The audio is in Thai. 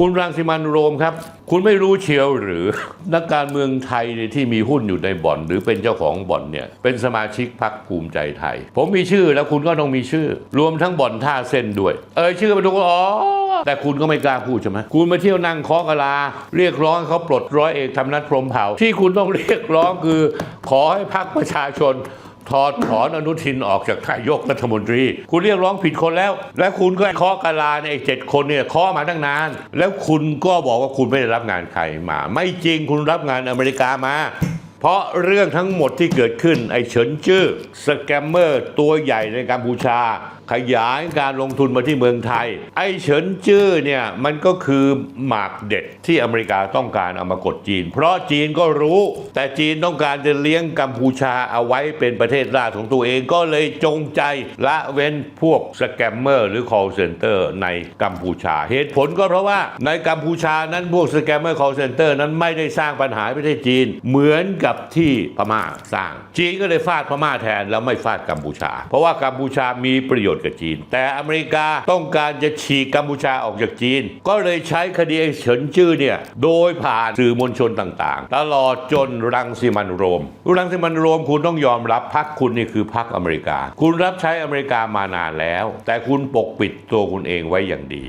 คุณรังสิมันโรมครับ คุณไม่รู้เชียวหรือ นักการเมืองไทยที่มีหุ้นอยู่ในบ่อน หรือเป็นเจ้าของบ่อนเนี่ยเป็นสมาชิกพรรคภูมิใจไทย ผมมีชื่อแล้วคุณก็ต้องมีชื่อ รวมทั้งบ่อนท่าเส้นด้วย เออชื่อมาทุกคนอ๋อแต่คุณก็ไม่กล้าพูดใช่ไหมคุณมาเที่ยวนั่งเคาะกะลา เรียกร้องเขาปลดร้อยเอกธรรมนัฐพรมเผ่า ที่คุณต้องเรียกร้องคือ ขอให้พรรคประชาชน ถอดถอนอนุทินออกจากนายกรัฐมนตรี คุณเรียกร้องผิดคนแล้ว และคุณก็เคาะกะลาในเจ็ดคนเนี่ยเคาะมาตั้งนาน แล้วคุณก็บอกว่าคุณไม่ได้รับงานใครมา ไม่จริงคุณรับงานอเมริกามา เพราะเรื่องทั้งหมดที่เกิดขึ้นไอ้เฉินจื้อสแกมเมอร์ตัวใหญ่ในกัมพูชา ขยายการลงทุนมาที่เมืองไทย ไอ้เฉินจื้อเนี่ยมันก็คือหมากเด็ดที่อเมริกาต้องการเอามากดจีน เพราะจีนก็รู้ แต่จีนต้องการจะเลี้ยงกัมพูชาเอาไว้เป็นประเทศราชของตัวเองก็เลยจงใจละเว้นพวกสแกมเมอร์หรือ call center ในกัมพูชา เหตุผลก็เพราะว่าในกัมพูชานั้นพวกสแกมเมอร์ call center นั้นไม่ได้สร้างปัญหาประเทศจีนเหมือนกับที่พม่าสร้าง จีนก็เลยฟาดพม่าแทนแล้วไม่ฟาดกัมพูชา เพราะว่ากัมพูชามีประโยชน์กับจีน แต่อเมริกาต้องการจะฉีกกัมพูชาออกจากจีน ก็เลยใช้คดีเฉินจื้อเนี่ยโดยผ่านสื่อมวลชนต่างๆ ตลอดจนรังสิมันโรม รังสิมันโรมคุณต้องยอมรับพักคุณนี่คือพักอเมริกา คุณรับใช้อเมริกามานานแล้ว แต่คุณปกปิดตัวคุณเองไว้อย่างดี